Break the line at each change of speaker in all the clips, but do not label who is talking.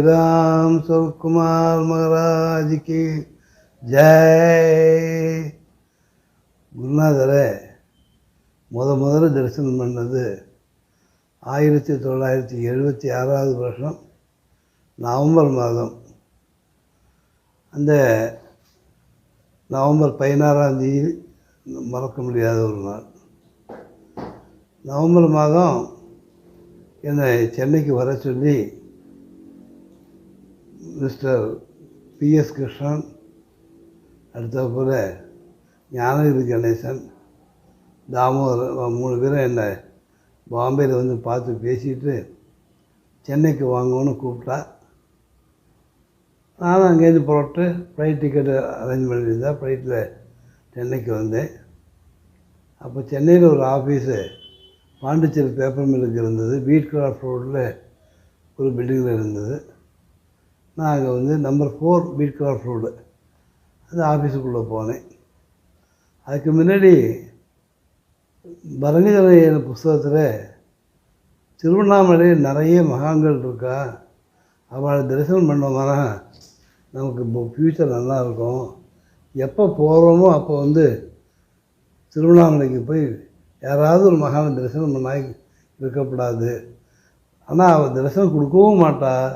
யோகிராம் சுரக்குமார் மகாராஜிக்கு ஜெய். குருநாதரை முத முதல்ல தரிசனம் பண்ணது ஆயிரத்தி தொள்ளாயிரத்தி எழுபத்தி ஆறாவது வருஷம் நவம்பர் மாதம். அந்த நவம்பர் பதினாறாம் தேதி மறக்க முடியாத ஒரு நாள். நவம்பர் மாதம் என்னை சென்னைக்கு வர சொல்லி மிஸ்டர் பிஎஸ் கிருஷ்ணன் அடுத்த போல ஞானகிரி கணேசன் தாமோதர் மூணு பேரும் என்னை பாம்பேயில் வந்து பார்த்து பேசிட்டு சென்னைக்கு வாங்கணும்னு கூப்பிட்டா. நானும் அங்கேருந்து புறப்பட்டு ஃப்ளைட் டிக்கெட்டு அரேஞ்ச் பண்ணியிருந்தேன் ஃப்ளைட்டில் சென்னைக்கு வந்தேன். அப்போ சென்னையில் ஒரு ஆஃபீஸு பாண்டிச்சேரி பேப்பர் மில்லுக்கு இருந்தது. பீட் கிராஃப்ட் ரோட்டில் ஒரு பில்டிங்கில் இருந்தது. நான் அங்கே வந்து number four beat croft road அந்த ஆஃபீஸுக்குள்ளே போனேன். அதுக்கு முன்னாடி பரணிதரையன் புஸ்தகத்தில் திருவண்ணாமலையில் நிறைய மகான்கள் இருக்கா? அவளை தரிசனம் பண்ணோம்னா நமக்கு இப்போ ஃப்யூச்சர் நல்லா இருக்கும். எப்போ போகிறோமோ அப்போ வந்து திருவண்ணாமலைக்கு போய் யாராவது ஒரு மகானை தரிசனம் பண்ணா இருக்கக்கூடாது. ஆனால் அவள் தரிசனம் கொடுக்கவும் மாட்டாள்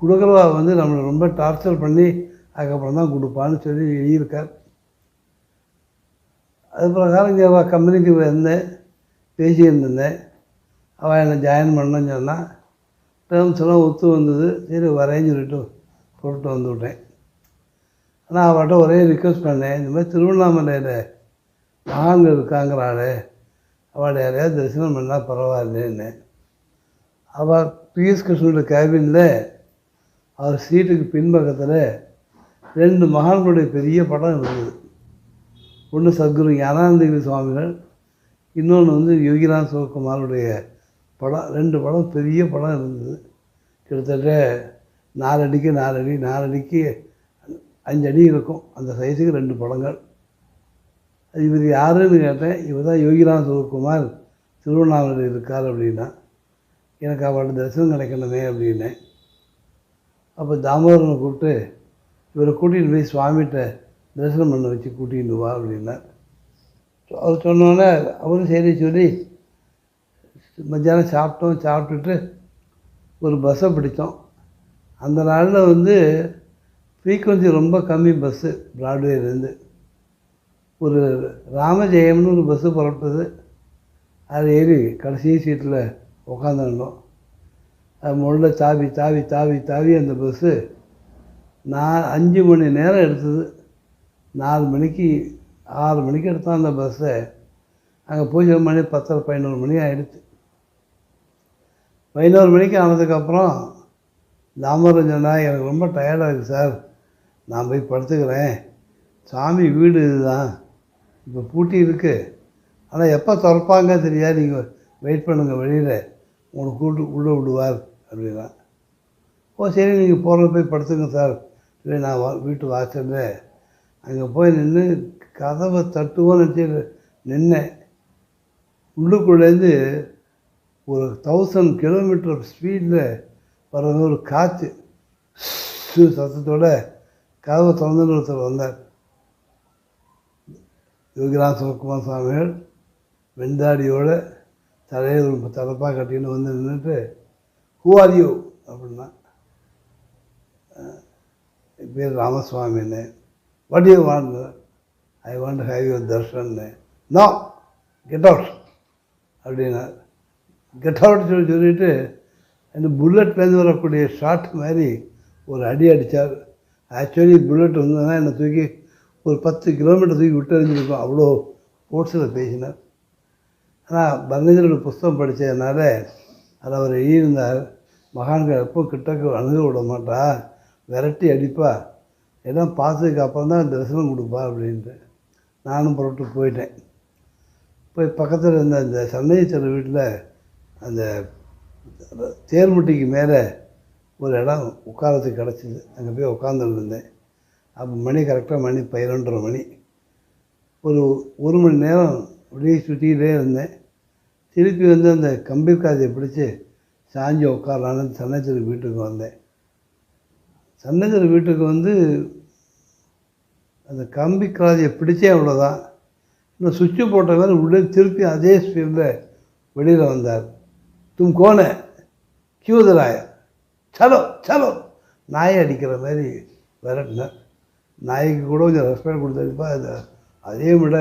கொடுக்குறவா வந்து நம்மளை ரொம்ப டார்ச்சர் பண்ணி அதுக்கப்புறம் தான் கொடுப்பான்னு சொல்லி எழுதியிருக்கார். அது பிரகாரம் இங்கே அவள் கம்பெனிக்கு வந்தேன் பேசியிருந்தேன் அவள் என்னை ஜாயின் பண்ணேன்னு சொன்னால் டேர்ம்ஸ் எல்லாம் ஒத்து வந்தது. சரி வரேன்னு சொல்லிட்டு புறட்டு வந்து விட்டேன். ஆனால் அவள்கிட்ட ஒரே ரிக்வஸ்ட் பண்ணேன் இந்த மாதிரி திருவண்ணாமலையில் மகான்கள் இருக்காங்கிறாளே அவளை யாரையாவது தரிசனம் பண்ணால் பரவாயில்லன்னு. அவள் பிஎஸ் கிருஷ்ணனோட கேபினில் அவர் சீட்டுக்கு பின்பக்கத்தில் ரெண்டு மகான்களுடைய பெரிய படம் இருந்தது. ஒன்று சத்குரு ஞானானந்தகிரி சுவாமிகள் இன்னொன்று வந்து யோகிராம் சிவகுமாருடைய படம். ரெண்டு படம் பெரிய படம் இருந்தது. கிட்டத்தட்ட நாலு அடிக்கு நாலு அடி நாலு அடிக்கு அஞ்சு அடி இருக்கும். அந்த சைஸுக்கு ரெண்டு படங்கள். அது இவர் யாருன்னு கேட்டேன். இவர் தான் யோகிராம் சிவகுமார் திருவண்ணாமலையில் இருக்கார் அப்படின்னா எனக்கு அவளோட தரிசனம் கிடைக்கணுமே அப்படின்னேன். அப்போ தாமோதரனை கூப்பிட்டு இவரை கூட்டிகிட்டு போய் சுவாமிகிட்ட தரிசனம் பண்ண வச்சு கூட்டிகிட்டு வா அப்படின்னார் அவர் சொன்னோன்னே அவரும் சரி சொல்லி மத்தியானம் சாப்பிட்டோம் சாப்பிட்டுட்டு ஒரு பஸ்ஸை பிடித்தோம். அந்த நாளில் வந்து ஃப்ரீக்குவன்சி ரொம்ப கம்மி பஸ்ஸு ப்ராட்வேலேருந்து ஒரு ராமஜெயம்னு ஒரு பஸ்ஸு புறப்பட்டது. அது ஏறி கடைசி சீட்டில் உக்காந்துருந்தோம். முள்ள முதல்ல தாவி தாவி தாவி தாவி அந்த பஸ்ஸு நான் அஞ்சு மணி நேரம் எடுத்தது. நாலு மணிக்கு ஆறு மணிக்கு எடுத்தான் அந்த பஸ்ஸை அங்கே பூஜை மணி பத்தரை பதினோரு மணி ஆகிடுச்சு பதினோரு மணிக்கு ஆனதுக்கப்புறம் தாமரஞ்சனா எனக்கு ரொம்ப டயர்டாக இருக்குது சார் நான் போய் படுத்துக்கிறேன். சாமி வீடு இதுதான். இப்போ பூட்டி இருக்குது ஆனால் எப்போ திறப்பாங்க தெரியாது. நீங்கள் வெயிட் பண்ணுங்கள் வெளியில். உங்களை கூட்டு உள்ளே விடுவார். அப்படின்னா ஓ சரி நீங்கள் போகிற போய் படுத்துங்க சார். இல்லை நான் வா வீட்டு வாசலில். அங்கே போய் நின்று கதவை தட்டுவோன்னு நினச்சி நின்னேன். உள்ளுக்குள்ளேருந்து ஒரு தௌசண்ட் கிலோமீட்டர் ஸ்பீடில் வர ஒரு காற்று. சத்தத்தோட கதவை திறந்துன்னு ஒருத்தர் வந்தார். யோகிராம் சிவகுமார் சுவாமிகள் வெந்தாடியோட தலையில் தலைப்பாக தலப்பாக கட்டின்னு வந்து நின்றுட்டு ஹூ ஆர் யூ அப்படின்னா என் பேர் ராமசுவாமின்னு. What you want I want have your தர்ஷன்னு no get out அப்படின்னா கெட் அவுட் சொல்லி சொல்லிட்டு அந்த புல்லட்லேருந்து வரக்கூடிய ஷாட் மாதிரி ஒரு அடி அடித்தார் ஆக்சுவலி புல்லட் வந்ததுன்னா என்னை தூக்கி ஒரு பத்து கிலோமீட்டர் தூக்கி விட்டு எறிஞ்சிருக்கோம். அவ்வளோ ஸ்போர்ட்ஸில் பேசினார். ஆனால் பரணிதரோட புஸ்தகம் படித்ததுனால அதை அவர் எழுதியிருந்தார் மகான்கள் எப்போ கிட்டக்கு அணுக விட மாட்டா. விரட்டி அடிப்பா. எல்லாம் பார்த்ததுக்கு அப்புறம் தான் தரிசனம் கொடுப்பா அப்படின்ட்டு. நானும் புறப்பட்டு போயிட்டேன். போய் பக்கத்தில் இருந்த அந்த சன்னதிச்சர் வீட்டில் அந்த தேர்முட்டிக்கு மேலே ஒரு இடம் உட்காரத்துக்கு கிடச்சிது. அங்கே போய் உட்காந்துருந்தேன் அப்போ மணி கரெக்டாக மணி பதினொன்றரை மணி. ஒரு ஒரு மணி நேரம் அப்படியே சுற்றிக்கிட்டே இருந்தேன். திருப்பி வந்து அந்த கம்பீர் காதையை பிடிச்சி சாஞ்சி உட்காரலான்னு சன்னச்சரி வீட்டுக்கு வந்தேன். சன்னதிர வீட்டுக்கு வந்து அந்த கம்பி காதியை பிடிச்சே அவ்வளோதான் இன்னும் சுவிட்சு போட்ட மாதிரி உடனே திருப்பி அதே ஸ்பீடில் வெளியில் வந்தார். தும் கோன கியூதராய சலோ சலோ. நாயை அடிக்கிற மாதிரி விரட்டினார். நாய்க்கு கூட கொஞ்சம் ரெஸ்பெக்ட் கொடுத்ததுப்பா அது அதே விட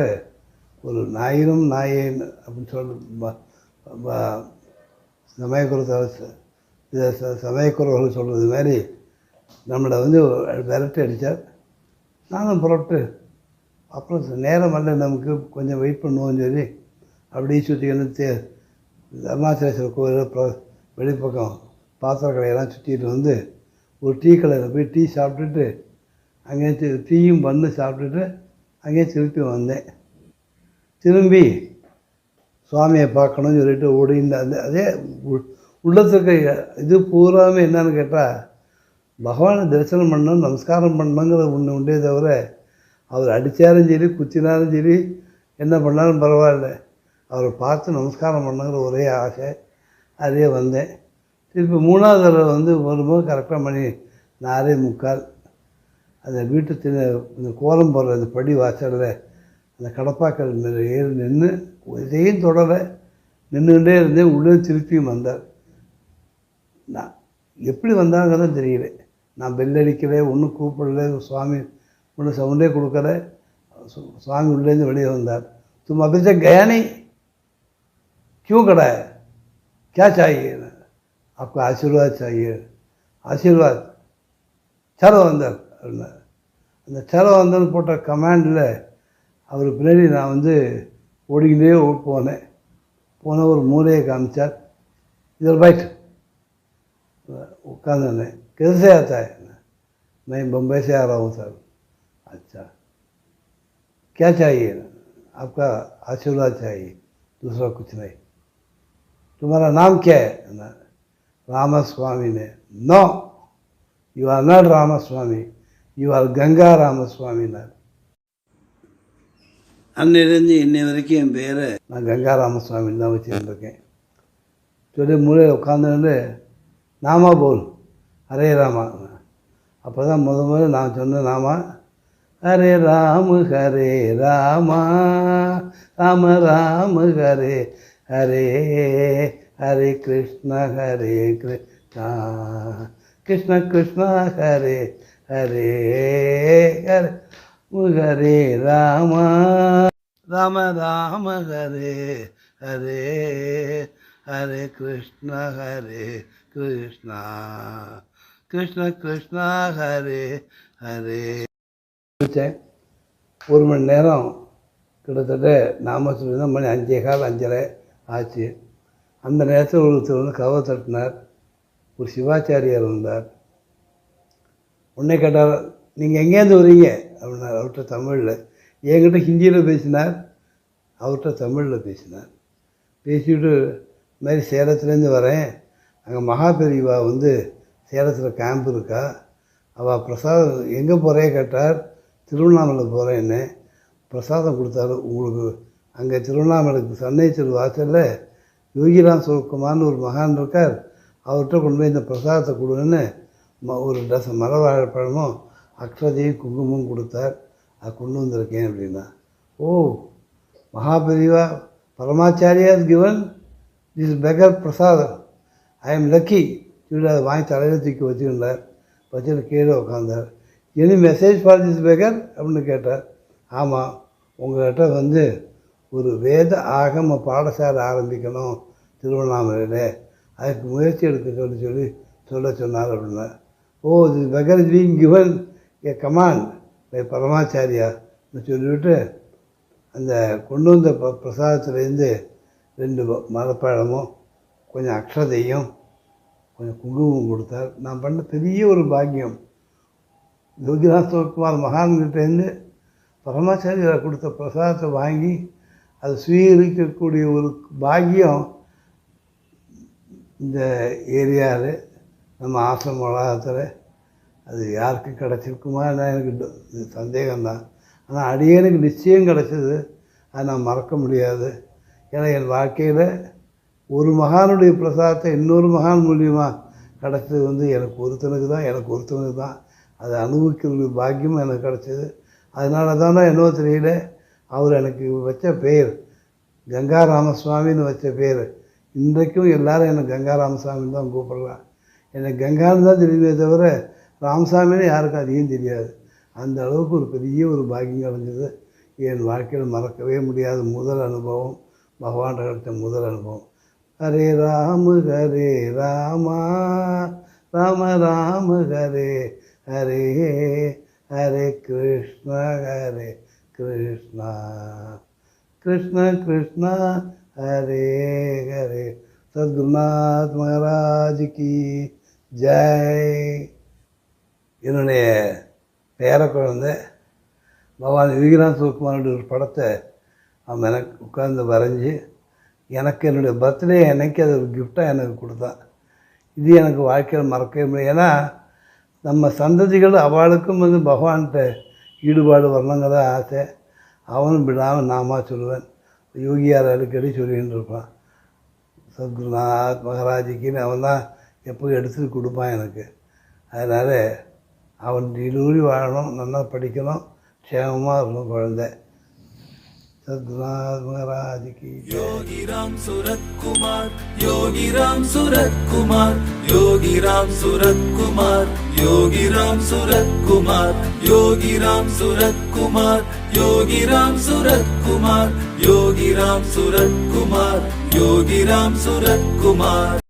ஒரு நாயினும் நாயேன்னு அப்படின்னு சொல்ல சமயக்குரு இதை ச சமயக்குறவர்கள் சொல்கிறது மாதிரி நம்மளை வந்து விரட்டி அடித்தார் நானும் புறப்பட்டு அப்புறம் நேரம் அல்ல நமக்கு கொஞ்சம் வெயிட் பண்ணுவோம்னு சொல்லி அப்படியே சுற்றிக்கிட்டு தே அருணாச்சலேஸ்வரர் கோயில் வெளிப்பக்கம் பாத்திர கடையெல்லாம் சுற்றிட்டு வந்து ஒரு டீ கடையில் போய் டீ சாப்பிட்டுட்டு அங்கேயே டீயும் பண்ணு சாப்பிட்டுட்டு அங்கேயே திருப்பி வந்தேன். திரும்பி சுவாமியை பார்க்கணும்னு சொல்லிட்டு ஓடி அந்த அதே உ- உள்ளத்துக்கு இது பூராமே என்னன்னு கேட்டால் பகவானை தரிசனம் பண்ணணும் நமஸ்காரம் பண்ணணுங்கிற ஒன்று உண்டே தவிர அவர் அடித்தாலும் சரி குத்தினாலும் சரி என்ன பண்ணாலும் பரவாயில்ல. அவரை பார்த்து நமஸ்காரம் பண்ணுங்கிற ஒரே ஆசை. அதே வந்தேன். திருப்பி மூணாவது தடவை வந்து வரும்போது கரெக்டாக மணி நாலே முக்கால். அந்த வீட்டு தின இந்த கோலம் போடுற அந்த படி வாசலில் அந்த கடப்பாக்கள் மேலே ஏறி நின்று இதையும் தொடர நின்றுக்கிட்டே இருந்தேன் உள்ளே திருப்பியும் வந்தார் நான் எப்படி வந்தாங்கிறதும் தெரியல நான் பெல் அடிக்கல ஒன்றும் கூப்பிடல சுவாமி ஒன்றும் சவுண்டே கொடுக்கல சு- சுவாமி உள்ளேருந்து வெளியே வந்தார் तुम अभी तक गया नहीं क्यों खड़ा है क्या चाहिए आपको आशीर्वाद चाहिए आशीर्वाद சரோ வந்தார் அப்படின்னார் அந்த சரோ வந்தன்னு போட்ட கமாண்டில் அவர் பின்னாடி நான் வந்து ஓடிக்கிட்டே ஓ- போனேன் போன ஒரு மூலையை காமிச்சார் இதில் பைட் उठाने कैसे आता है मैं बम्बई से आ रहा हूँ सर अच्छा क्या चाहिए आपका आशीर्वाद चाहिए दूसरा कुछ नहीं तुम्हारा नाम क्या है ना, रामास्वामी ने no you are not Ramaswami you are Ganga Ramaswami ना அன்னிலிருந்து இன்னை வரைக்கும் என் பேரை நான் கங்கா ராமசுவாமின்னு தான் வச்சுருந்துருக்கேன். சொல்லி மூலையில் உட்காந்துருந்து நாமா போல் ஹரே ராமா. அப்போ தான் முத முதல்ல நான் சொன்ன நாமா ஹரே ராம ஹரே ராமா ராம ராம ஹரே ஹரே ஹரே கிருஷ்ண ஹரே கிருஷ்ணா கிருஷ்ண கிருஷ்ணா ஹரே ஹரே ஹரே. ஹரே ராமா. ராம ராம ஹரே ஹரே ஹரே கிருஷ்ண ஹரே கிருஷ்ணா. கிருஷ்ண கிருஷ்ணா ஹரே ஹரே. ஒரு மணி நேரம் கிட்டத்தட்ட நாம சொல்லி மணி அஞ்சே கால் அஞ்சரை ஆச்சு. அந்த நேரத்தில் ஒருத்தர் வந்து கவர் தட்டினார். ஒரு சிவாச்சாரியார் வந்தார். உன்னை கேட்டார் நீங்கள் எங்கேருந்து வரீங்க அப்படின்னார் அவர்கிட்ட தமிழில். என்கிட்ட ஹிந்தியில் பேசினார் அவர்கிட்ட தமிழில் பேசினார். பேசிவிட்டு இது மாதிரி சேலத்துலேருந்து வரேன். அங்கே மகாபெரிவா வந்து சேலத்தில் கேம்ப் இருக்கா. அவள் பிரசாதம் எங்கே போகிறே கேட்டார். திருவண்ணாமலை போகிறேன்னு பிரசாதம் கொடுத்தாரு. உங்களுக்கு அங்கே திருவண்ணாமலைக்கு சன்னைச்சல் வாசலில் யோகிராம் சுகுமார்னு ஒரு மகான் இருக்கார். அவர்கிட்ட கொண்டு போய் இந்த பிரசாதத்தை கொடுன்னு ம- ஒரு டசன் மர வாழைப்பழமும் அக்ஷதையும் குங்குமம் கொடுத்தார். அதை கொண்டு வந்திருக்கேன் அப்படின்னா ஓ Mahaperiva Paramacharya given this beggar prasadam I am lucky சொல்லி அதை வாங்கி தலையில் தூக்கி வச்சுருந்தார் வச்சுட்டு கீழே உட்காந்தார் any message for this beggar அப்படின்னு கேட்டார். ஆமாம் உங்கள்கிட்ட வந்து ஒரு வேத ஆகம பாடசாலை ஆரம்பிக்கணும் திருவண்ணாமலையில். அதுக்கு முயற்சி எடுக்க சொல்லி சொல்லி சொல்ல சொன்னார் அப்படின்னா ஓ இது beggar is being given a command by Paramacharya சொல்லிவிட்டு அந்த கொண்டு வந்த ப பிரசாதத்துலேருந்து ரெண்டு மரப்பழமும் கொஞ்சம் அக்ஷதையும் கொஞ்சம் குங்குமம் கொடுத்தார். நான் பண்ண பெரிய ஒரு பாக்கியம். யோகிநாத் சிவகுமார் மகான்கிட்டேருந்து பரமாச்சாரியார் கொடுத்த பிரசாதத்தை வாங்கி அதை சுவீகரிக்கக்கூடிய ஒரு பாக்கியம் இந்த ஏரியாவில் நம்ம ஆசிரம வளாகத்தில் அது யாருக்கு கிடச்சிருக்குமா என்ன எனக்கு சந்தேகம்தான். ஆனால் அடியனுக்கு நிச்சயம் கிடச்சிது அதை நான் மறக்க முடியாது. ஏன்னா என் வாழ்க்கையில் ஒரு மகானுடைய பிரசாதத்தை இன்னொரு மகான் மூலியமாக கிடச்சது வந்து எனக்கு ஒருத்தனுக்கு தான் எனக்கு ஒருத்தனுக்கு தான் அதை அனுபவிக்கிற பாக்கியம் எனக்கு கிடச்சிது. அதனால தானே என்னவோ தெரியல அவர் எனக்கு வச்ச பெயர் கங்கா ராமசுவாமின்னு வச்ச பேர். இன்றைக்கும் எல்லாரும் என்னை கங்கா ராமசாமின்னு தான் கூப்பிடுறான் எனக்கு கங்கான்னு தான் தெரியுமே தவிர ராமசாமின்னு யாருக்கும் அதிகம் தெரியாது. அந்த அளவுக்கு ஒரு பெரிய ஒரு பாக்கியம் கிடைஞ்சது என் வாழ்க்கையில் மறக்கவே முடியாத முதல் அனுபவம் பகவான் கிடைச்ச முதல் அனுபவம். ஹரே ராம ஹரே ராமா ராம ராம ஹரே ஹரே ஹரே கிருஷ்ண ஹரே கிருஷ்ணா கிருஷ்ண கிருஷ்ணா ஹரே ஹரே. சத்குருநாத் மகாராஜ் கி ஜெய். என்னுடைய பேர குழந்தை பகவான் விகிராம் சிவகுமாரோட ஒரு படத்தை அவன் எனக்கு உட்கார்ந்து வரைஞ்சி எனக்கு என்னுடைய பர்த்டே அன்னைக்கு அது ஒரு கிஃப்டாக எனக்கு கொடுத்தான். இது எனக்கு வாழ்க்கையில் மறக்கவே முடியும் ஏன்னா நம்ம சந்ததிகள் அவளுக்கும் வந்து பகவான்கிட்ட ஈடுபாடு வரணுங்கிறத ஆசை. அவனும் விடாமல் நாமா சொல்லுவேன். யோகியார் அடிக்கடி சொல்லிகிட்டு இருப்பான். சத்குருநாத் மகாராஜிக்குன்னு அவன் தான் எப்போ எடுத்துட்டு கொடுப்பான் எனக்கு. அதனால் அவன் இருவரி வாழணும் நல்லா படிக்கணும் க்ஷேமமாக இருக்கணும் குழந்தை.
யோகிராம் சுரத்குமார் யோகிராம் சுரத்குமார் யோகிராம் சுரத்குமார் யோகிராம் சுரத்குமார் யோகிராம் சுரத்குமார் யோகிராம் சுரத்குமார் யோகிராம் சுரத்குமார் யோகிராம் சுரத்குமார்.